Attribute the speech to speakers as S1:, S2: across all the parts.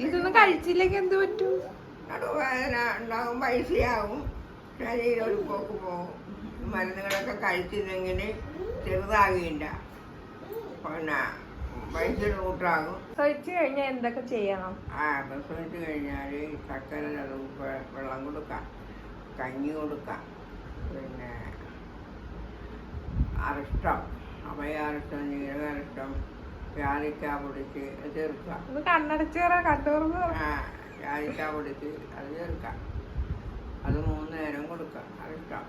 S1: ഇതൊന്നും കഴിച്ചില്ലെങ്കിൽ എന്ത് പറ്റും?
S2: നടുവേദന ഉണ്ടാകും പൈസയാവും. ശരീരം ഒരു പോക്ക് പോകും മരുന്നുകളൊക്കെ കഴിച്ചില്ലെങ്കിൽ ചെറുതാകില്ല. പിന്നെ പൈസ കൂട്ടാകും.
S1: കഴിച്ചു കഴിഞ്ഞാൽ എന്തൊക്കെ ചെയ്യണം?
S2: ആ പ്രസവിച്ച് കഴിഞ്ഞാൽ ചക്കര വെള്ളം കൊടുക്കാം. കഞ്ഞി കൊടുക്കാം. പിന്നെ അരിഷ്ടം അഭയ അരിഷ്ടം ജീരക പൊടിച്ച് ചേർക്കാം
S1: പൊടിച്ച് കണ്ണടച്ച് പറ കട്ടൂർന്ന് പറ.
S2: ആ ജാതിക്ക പൊടിച്ച് അത് ചേർക്കാം അത് മൂന്ന് നേരം കൊടുക്കാം അരിഷ്ടം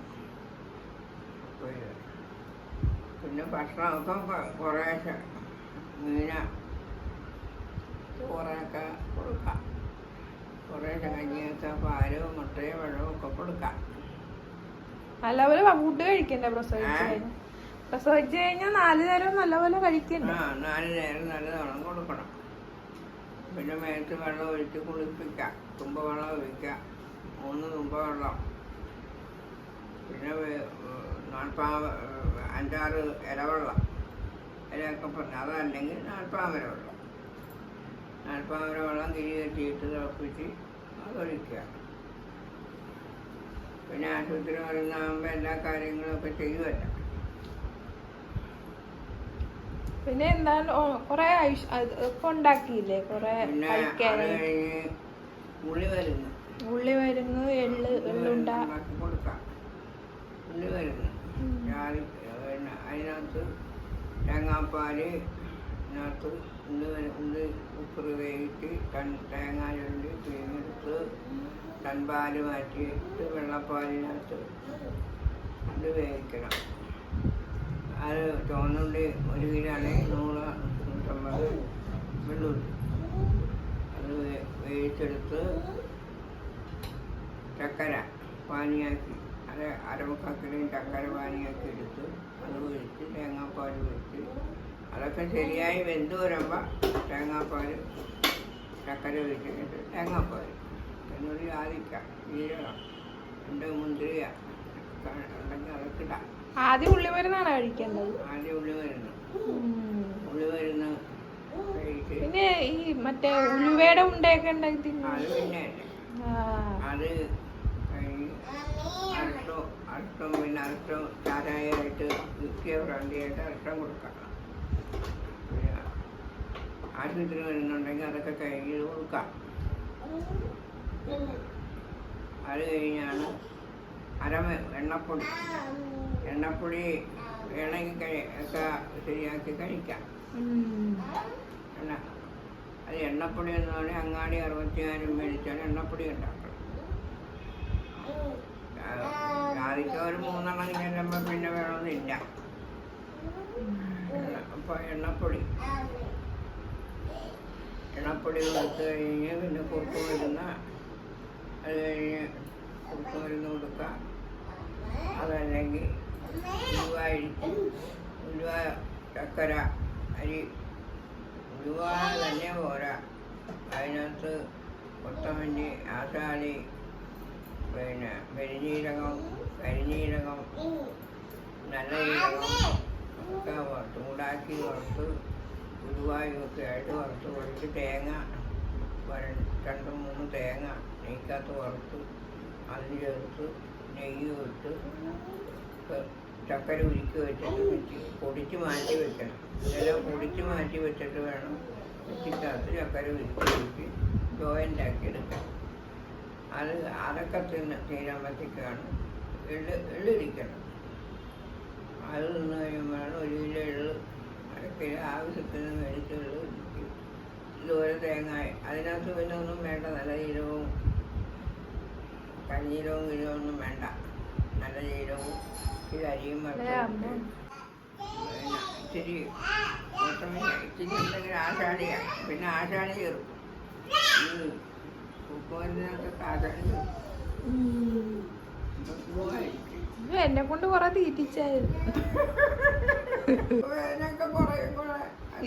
S2: പിന്നെ ഭക്ഷണമൊക്കെ കുറേശ്ശെ മീന ചോറൊക്കെ കൊടുക്കാം കുറേശ്ശെ കഞ്ഞിയൊക്കെ പാൽ മുട്ടയും വെള്ളവും ഒക്കെ കൊടുക്കാം
S1: നല്ലപോലെ ഫുഡ് കഴിക്കണ്ടേ പ്രസവിച്ചു പ്രസവിച്ച് കഴിഞ്ഞാൽ നാല് നേരം നല്ലപോലെ കഴിക്കണ്ടേ?
S2: ആ നാല് നേരം നല്ല വെള്ളം കൊടുക്കണം. പിന്നെ മേത്ത് വെള്ളം ഒഴിച്ച് കുളിപ്പിക്കാം. തുമ്പ വെള്ളം ഒഴിക്കാം. മൂന്ന് തുമ്പ വെള്ളം. പിന്നെ നാൽപ്പാവ് അഞ്ചാറ് ഇലവെള്ളം. ഇലയൊക്കെ പറഞ്ഞു അതല്ലെങ്കിൽ നാൽപ്പാമര വെള്ളം. നാൽപ്പാമര വെള്ളം കിഴി കെട്ടിയിട്ട് തിളപ്പിച്ച് അതൊഴിക്കുക. പിന്നെ ആശുപത്രി മരുന്നാകുമ്പോൾ എല്ലാ കാര്യങ്ങളൊക്കെ ചെയ്യുമല്ല
S1: പിന്നെ എന്താണ് കൊറേ ഒക്കെ ഉണ്ടാക്കിയില്ലേ? കൊറേ
S2: കഴിഞ്ഞ് ഉള്ളി വരുന്നു.
S1: ഉള്ളി മരുന്ന് എള്ള് എള്ളുണ്ട
S2: ഉള്ളി വരുന്നു. അതിനകത്ത് തേങ്ങാപ്പാൽ അതിനകത്ത് ഉള്ളി വര- ഉള്ളി ഉപ്പ് വേവിച്ച് തേങ്ങ ചുള്ളി പിഴിഞ്ഞെടുത്ത് തൻപാൽ മാറ്റിയിട്ട് വെള്ളപ്പാലിനകത്ത് ഉള്ളി വേവിക്കണം. അത് ചുവന്നുള്ളി ഒരു കിലോയാണെങ്കിൽ നൂറ് നൂറ്റമ്പത് വെള്ളുള്ളി അത് വേവിച്ചെടുത്ത് ചക്കര പാനിയാക്കി. അത് അരമുക്കാൽ കിലോയും ചക്കര പാനിയാക്കി എടുത്ത് അത് ഒഴിച്ച് തേങ്ങാപ്പാൽ ഒഴിച്ച് അതൊക്കെ ശരിയായി വെന്ത് വരുമ്പോൾ തേങ്ങാപ്പാൽ ചക്കര ഒഴിച്ചിട്ട് തേങ്ങാപ്പാൽ. എന്നൊരു ആദിക്ക ജീരകം രണ്ട് മുന്തിരിയ. ഉണ്ടെങ്കിൽ അതൊക്കെ ഇടാം.
S1: ആദ്യം ഉള്ളി മരുന്നാണ് കഴിക്കേണ്ടത്?
S2: ആദ്യം ഉള്ളി ഉള്ളി
S1: പിന്നെ ഈ മറ്റേ ഉലുവയുടെ ഉണ്ടയൊക്കെ ഉണ്ടാക്കി
S2: അത് പിന്നെ ആശുപത്രി വരുന്നുണ്ടെങ്കിൽ അതൊക്കെ കഴിഞ്ഞ് കൊടുക്കാം. അത് കഴിഞ്ഞാണ് അരമ എണ്ണപ്പൊടി. എണ്ണപ്പൊടി വേണമെങ്കിൽ ഒക്കെ ശരിയാക്കി കഴിക്കാം. എണ്ണ അത് എണ്ണപ്പൊടി എന്ന് പറഞ്ഞാൽ അങ്ങാടി അറുപത്തിനായിരം മേടിച്ചാൽ എണ്ണപ്പൊടി ഉണ്ടാക്കണം. ജാതിക്ക ഒരു മൂന്നെണ്ണം ചെല്ലുമ്പോൾ പിന്നെ വേണമെന്നില്ല. അപ്പോൾ എണ്ണപ്പൊടി. എണ്ണപ്പൊടി കൊടുത്ത് കഴിഞ്ഞ് പിന്നെ കുറുക്ക് മരുന്ന അത് കഴിഞ്ഞ് കുറുക്ക് മരുന്ന് കൊടുക്കാം. അതല്ലെങ്കിൽ ഉലുവ ഇടിച്ച് ഉലുവ ചക്കര അരി ഉലുവ തന്നെ പോരാ. അതിനകത്ത് കൊത്തമല്ലി ആശാലി പിന്നെ പെരിഞ്ഞീരകം കരിഞ്ഞീരകം നല്ല ജീരകം ഒക്കെ ചൂടാക്കി വറുത്ത് ഉലുവായും ഒക്കെ ആയിട്ട് വറുത്ത് കുറച്ച് തേങ്ങ രണ്ട് മൂന്ന് തേങ്ങ നെയ്ക്കകത്ത് വറുത്ത് അതിൽ ചേർത്ത് നെയ്യ് ഇട്ട് ചക്കര ഉരുക്കി വെച്ചിട്ട് വെച്ച് പൊടിച്ച് മാറ്റി വെക്കണം. ഇതെല്ലാം പൊടിച്ച് മാറ്റി വെച്ചിട്ട് വേണം വെച്ചിക്കകത്ത് ചക്കര ഉരുക്കി ഉരുക്കി ജോയിന്റ് ആക്കി എടുക്കാൻ. അത് അതൊക്കെ തിന്ന് തീരുമ്പോഴത്തേക്കാണ് എള്ള് എള്ളിരിക്കണം അത് നിന്ന് കഴിയുമ്പോഴാണ് ഒരു കിലോ എള്ള് അരക്കിലോ ആവശ്യത്തിന് മേടിച്ച് എള്ള് ഇതുപോലെ തേങ്ങായ. അതിനകത്ത് പിന്നെ ഒന്നും വേണ്ട. നല്ല ജീരകവും കഞ്ഞീരവും ഗിരവും ഒന്നും വേണ്ട. നല്ല ജീരകവും ഇച്ചിരി അരിയും. വറുത്ത് പിന്നെ ഇച്ചിരി ഇച്ചിരി എന്തെങ്കിലും ആശാളിയ പിന്നെ ആശാളി ചേർക്കും. ഈ ആശാളി.
S1: എന്നെ കൊണ്ട് കൊറേ തീറ്റിച്ചായിരുന്നു.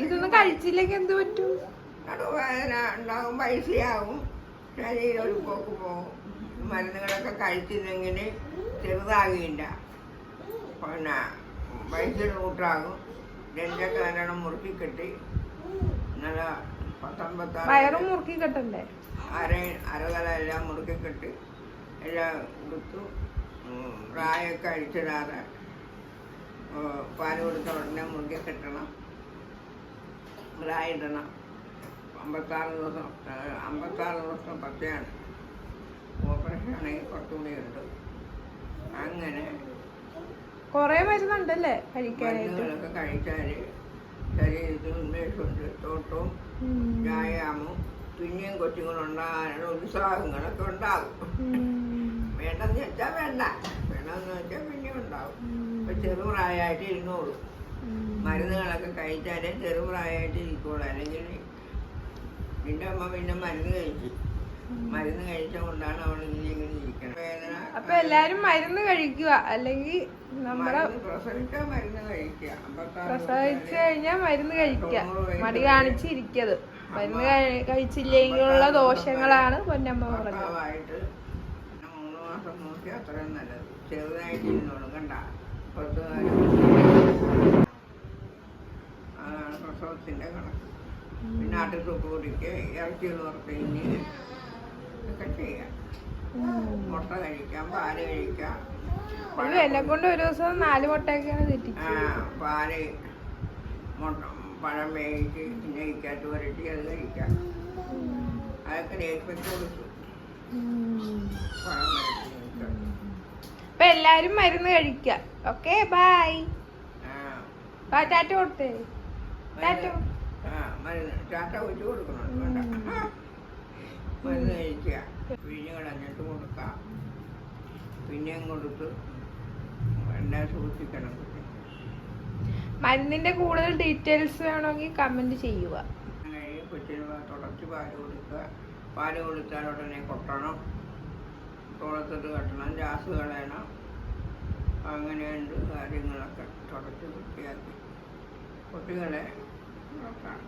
S1: ഇതൊന്നും കഴിച്ചില്ലെങ്കിൽ എന്ത് പറ്റും?
S2: നടുവേദന ഉണ്ടാകും പൈസയാവും. ശരീരം ഒരു പോക്ക് പോകും മരുന്നുകളൊക്കെ കഴിച്ചില്ലെങ്കിൽ ചെറുതാകില്ല പിന്നെ വൈദ്യുതി കൂട്ടാകും. രണ്ടൊക്കെ നല്ലോണം മുറുക്കി കെട്ടി. നല്ല പത്തൊമ്പത്താറ്
S1: വയറും മുറുക്കി കെട്ടണ്ടേ?
S2: അര അരകല എല്ലാം മുറുക്കി കെട്ടി. എല്ലാം കൊടുത്തു പ്രായമൊക്കെ അഴിച്ചിടാതെ പാൽ കൊടുത്ത ഉടനെ മുറുക്കി കെട്ടണം. പ്രായിടണം അമ്പത്താറ് ദിവസം അമ്പത്താറ് ദിവസം പത്തയാണ്. ഓപ്പറേഷൻ ആണെങ്കിൽ കുറച്ചുകൂടി ഉണ്ട്. അങ്ങനെ
S1: കൊറേ മരുന്നുണ്ടല്ലേ കഴിക്കാനായിട്ട്?
S2: കഴിച്ചാൽ തോട്ടവും. വ്യായാമവും പിന്നെയും കൊച്ചുങ്ങളുണ്ടാകാനുള്ള ഉത്സാഹങ്ങളൊക്കെ ഉണ്ടാകും. വേണ്ടെന്ന് വെച്ചാൽ വേണ്ട. വേണമെന്ന് വെച്ചാൽ പിന്നെയും ഉണ്ടാകും. ഇപ്പൊ ചെറുപ്രായമായിട്ട് ഇരുന്നോളൂ. മരുന്നുകളൊക്കെ കഴിച്ചാലേ ചെറുപ്രായമായിട്ട് ഇരിക്കുള്ളൂ. അല്ലെങ്കിൽ നിന്റെ അമ്മ പിന്നെ മരുന്ന് കഴിച്ചു മരുന്ന് കഴിച്ചുകൊണ്ടാണ് അവൾ ഇങ്ങനെ ഇരിക്കണം. വേദന
S1: അപ്പൊ എല്ലാരും മരുന്ന് കഴിക്കുക. അല്ലെങ്കിൽ നമ്മുടെ
S2: മരുന്ന് പ്രസവിച്ചാൽ മരുന്ന് കഴിക്കുക.
S1: പ്രസവിച്ചു കഴിഞ്ഞാൽ മരുന്ന് കഴിക്കുക. മടി കാണിച്ചിരിക്കത് മരുന്ന് കഴി- കഴിച്ചില്ലെങ്കിലുള്ള ദോഷങ്ങളാണ് പൊന്നമ്മ പറഞ്ഞത്.
S2: മൂന്ന് മാസം നോക്കി അത്രയും നല്ലത്. ചെറുതായിട്ട് പത്ത് കാലം അതാണ് പ്രസവത്തിന്റെ കണക്ക്. പിന്നെ ആട്ടുസൂപ്പ് കുടിക്കുക ഇറച്ചി വറുത്ത് ഇനി ഒക്കെ ചെയ്യാം. മുട്ട കഴിക്കാം പാൽ കഴിക്കാം.
S1: എന്നെ കൊണ്ട് ഒരു ദിവസം നാല് മുട്ടയൊക്കെയാണ്
S2: ആ,
S1: തെറ്റിച്ചത്
S2: പാൽ മുട്ട പഴം വേവിച്ച് നെയ്ക്കകത്ത് പുരട്ടി അത് കഴിക്കാം. അതൊക്കെ ലേഖിപ്പിച്ച് കൊടുത്തു പഴം വരട്ടി
S1: അപ്പൊ എല്ലാരും മരുന്ന് കഴിക്ക. ഓക്കെ ബൈ
S2: ആ.
S1: ബൈ ടാറ്റ കൊടുത്തേ. ടാറ്റ.
S2: ആ മരുന്ന്. ചാട്ട വെച്ച് കൊടുക്കണം. വേണ്ട. മരുന്ന് കഴിക്കുക പിഴിഞ്ഞ് കളഞ്ഞിട്ട് കൊടുക്കാം. പിന്നെയും കൊടുത്ത് എല്ലാം സൂക്ഷിക്കണം
S1: മരുന്നിന്റെ കൂടുതൽ ഡീറ്റെയിൽസ് വേണമെങ്കിൽ കമന്റ് ചെയ്യുക.
S2: കഴിയും കൊച്ചിന് തുടച്ച് പാൽ കൊടുക്കുക. പാൽ കൊടുത്താൽ ഉടനെ കൊട്ടണം. തുളത്തിട്ട് കെട്ടണം. ഗ്യാസ് കളയണം. അങ്ങനെയുണ്ട് കാര്യങ്ങളൊക്കെ തുടച്ച് വൃത്തിയാക്കി. കുട്ടികളെ നോക്കണം